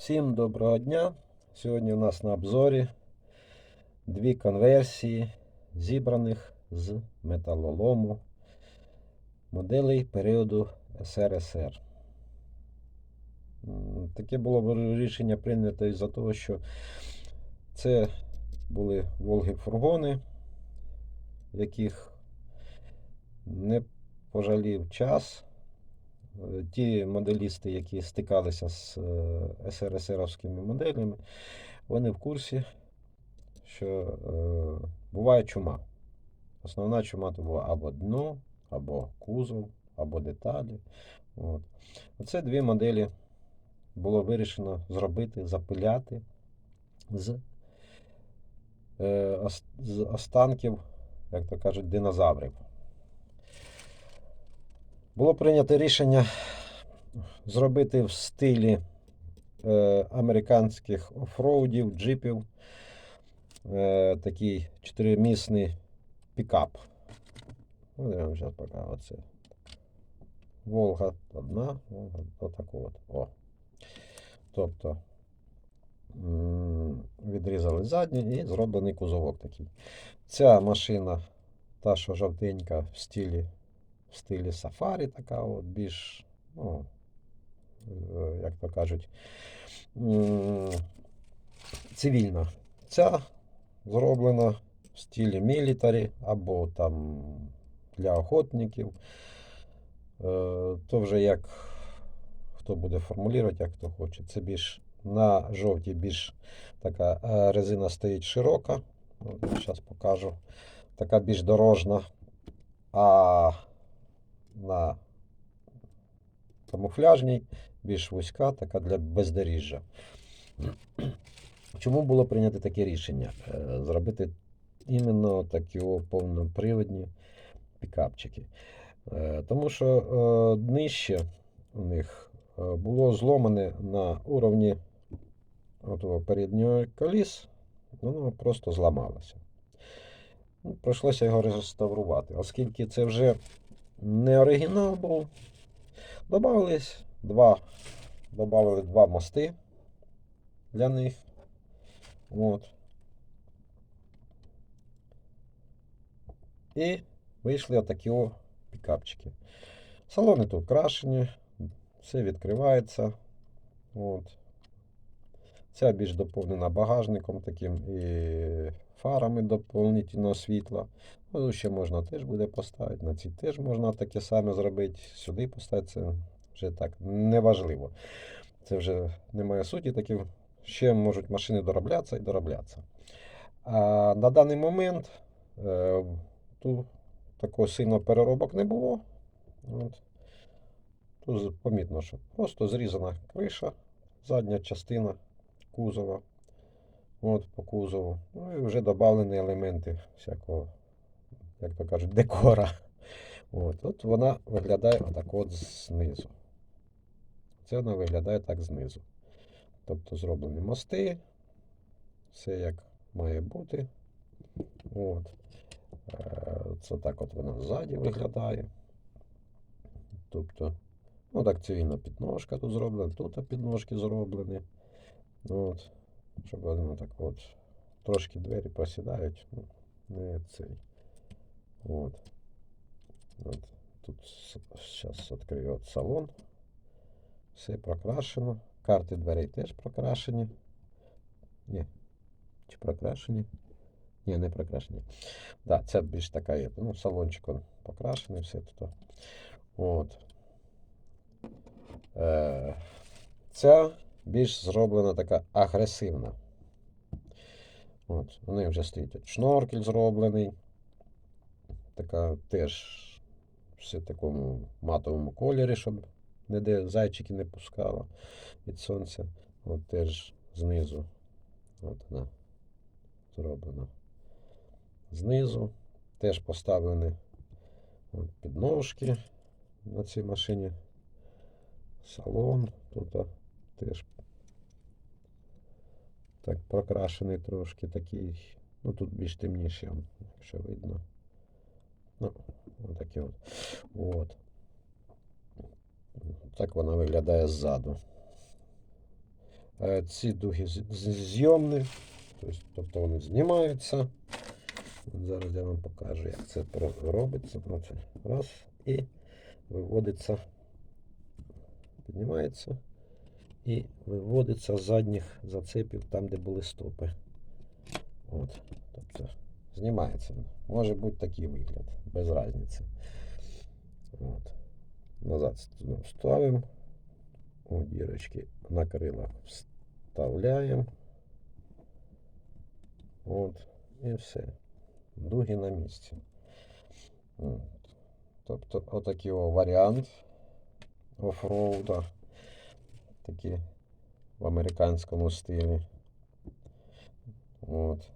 Всім доброго дня! Сьогодні у нас на обзорі дві конверсії зібраних з металолому моделей періоду СРСР. Таке було рішення прийнято із-за того, що це були Волги-фургони, яких не пожалів час. Е, Ті моделісти, які стикалися з е, СРСРовськими моделями, вони в курсі, що е, буває чума. Основна чума то була або дно, або кузов, або деталі. От. Оце дві моделі було вирішено зробити, запиляти з, з останків, як то кажуть, динозаврів. Було прийнято рішення зробити в стилі е, американських офроудів, джипів е, такий чотиримісний пікап. Ну, я вам зараз покажу. Оце. Волга одна, Волга отак от. О. Тобто відрізали задній і зроблений кузовок такий. Ця машина, та, що жовтенька в стилі в стилі сафарі, така от більш, ну, е, як то кажуть, цивільна. Ця зроблена в стилі мілітарі або там для охотників. Е, То вже як хто буде формулювати, як хто хоче. Це більш на жовтій більш така е, резина стоїть широка. Зараз покажу. Така більш дорожна. А на камуфляжній, більш вузька, така для бездоріжжя. Чому було прийнято таке рішення? Е, Зробити іменно такі повноприводні пікапчики. Е, Тому що е, днище у них е, було зломане на уровні переднього коліс, воно просто зламалося. Ну, прийшлося його реставрувати, оскільки це вже не оригінал був. Добавились два, добавили два мости для них. От. І вийшли отакі о пікапчики. Салони тут крашені, все відкривається. От. Ця більш доповнена багажником таким і фарами доповнительного світла. Ну, ще можна теж буде поставити. На ці теж можна таке саме зробити. Сюди поставити це вже так неважливо. Це вже немає суті, такі ще можуть машини дороблятися і дороблятися. А на даний момент е, тут такого сильного переробок не було. От. Тут помітно, що просто зрізана криша, задня частина кузова. От по кузову. Ну і вже додавлені елементи всякого, як то кажуть, декора. От, от вона виглядає отак от знизу. Це вона виглядає так знизу. Тобто зроблені мости, все як має бути. От. Е, Це так от вона ззаді виглядає. Тобто, ну так цивільна підножка тут зроблена, тут підножки зроблені. От. Щоб вони так от трошки двері просідають. Ну, не цей. От. От. Тут зараз відкрию салон. Все прокрашено. Карти дверей теж прокрашені. Ні. Чи прокрашені? Ні, не прокрашені. Да, це більш така є. Ну, салончик он покрашений, все тут. От. Е, ця більш зроблена така агресивна. От, у неї вже стоїть от шноркель зроблений. Така теж все в такому матовому кольорі, щоб ніде зайчики не пускало від сонця. От теж знизу. От вона зроблена. Знизу теж поставлені от, підножки на цій машині. Салон тут теж так прокрашений трошки такий. Ну тут більш темніше, якщо видно. Ну, отакі от. От. Так вона виглядає ззаду. Е, Ці дуги зйомні, тобто- тобто вони знімаються. Зараз я вам покажу, як це робиться. Раз і виводиться, піднімається і виводиться з задніх зацепів там, де були стопи. От, тобто знімається. Може бути такий вигляд, без різниці. От. Назад ну, ставимо. У дірочки на крилах вставляємо. От. І все. Дуги на місці. От. Тобто отакий о варіант офроуда. Такий в американському стилі. От.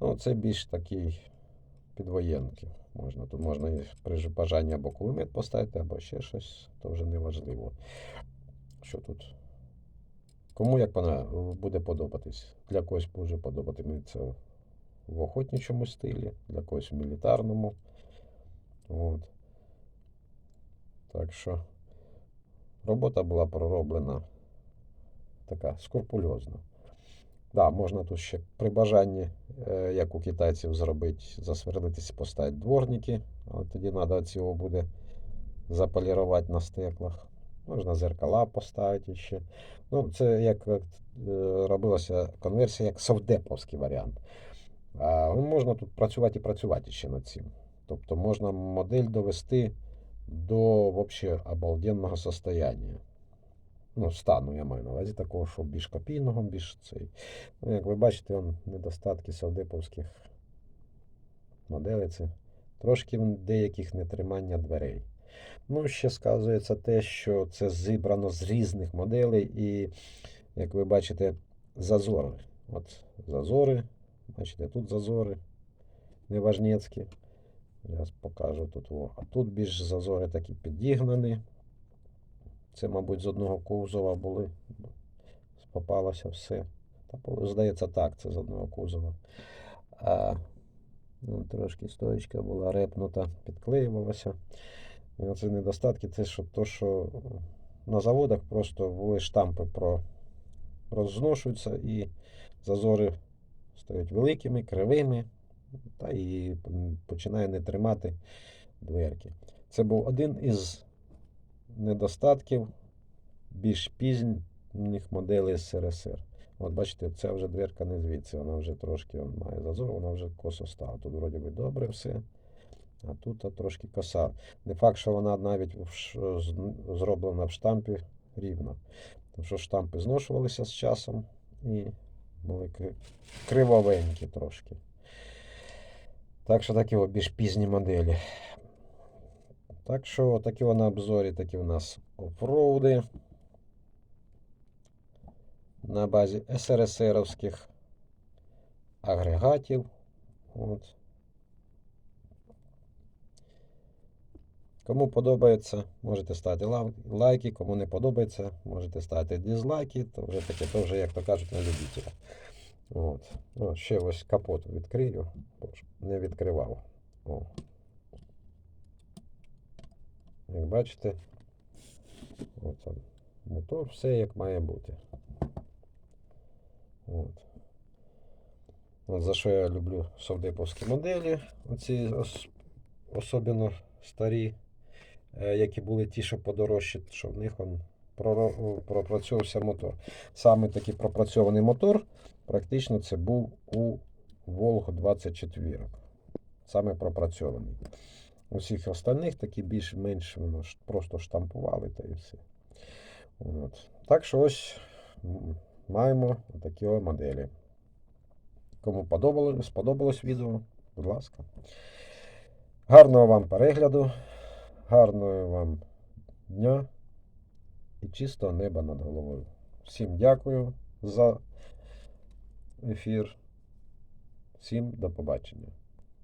Ну, це більш такий підвоєнки. Можна. Тут можна і при бажанні або кулемет поставити, або ще щось, то вже не важливо. Що тут? Кому як вона буде подобатись? Для когось може подобатиметься в охотничому стилі, для когось в мілітарному. От. Так що робота була пророблена така скрупульозна. Да, можна тут ще при бажанні, е, як у китайців, зробити, засверлитись, поставити дворники, але тоді треба цього буде заполірувати на стеклах. Можна зеркала поставити ще. Ну, це як е, робилася конверсія, як совдеповський варіант. А, ну, можна тут працювати і працювати ще над цим. Тобто можна модель довести до вообще обалденного состояння. Ну, стану я маю на увазі такого, що більш копійного, більш цей. Ну, як ви бачите, он, недостатки савдеповських моделей. Це трошки деяких нетримання дверей. Ну, ще сказується те, що це зібрано з різних моделей, і, як ви бачите, зазори. От зазори. Бачите, тут зазори неважнецькі. Зараз покажу тут. О. А тут більш зазори такі підігнані. Це, мабуть, з одного кузова були. Попалося все. Та, здається, так, це з одного кузова. А, ну, трошки стоїчка була репнута, підклеювалася. І оце недостатки, це що, то, що на заводах просто були штампи про розношуються і зазори стають великими, кривими, та і починає не тримати дверки. Це був один із недостатків більш пізніх моделей СРСР. От бачите, ця вже дверка не звідси, вона вже трошки он, має зазор, вона вже косо стала. Тут вроді би добре все, а тут а, трошки коса. Не факт, що вона навіть зроблена в штампі рівно. Тому що штампи зношувалися з часом і були кривовенькі трошки. Так що такі о, більш пізні моделі. Так що такі на обзорі, такі у нас офроуди на базі СРСРовських агрегатів. От. Кому подобається, можете ставити лайки, кому не подобається, можете ставити дизлайки, то вже таке, то вже, як то кажуть, на любителя. От. О, ще ось капот відкрию, не відкривав. О. Як бачите, от мотор, все як має бути. От. От за що я люблю совдеповські моделі, оці ос, особливо старі, е, які були ті, що подорожчі, що в них он пропрацьовувався мотор. Саме такий пропрацьований мотор, практично це був у Волг 24. Саме пропрацьований. Усіх остальних такі більш-менш просто штампували та і все. От. Так що ось маємо такі моделі. Кому подобалось, сподобалось відео, будь ласка. Гарного вам перегляду, гарного вам дня і чистого неба над головою. Всім дякую за ефір. Всім до побачення.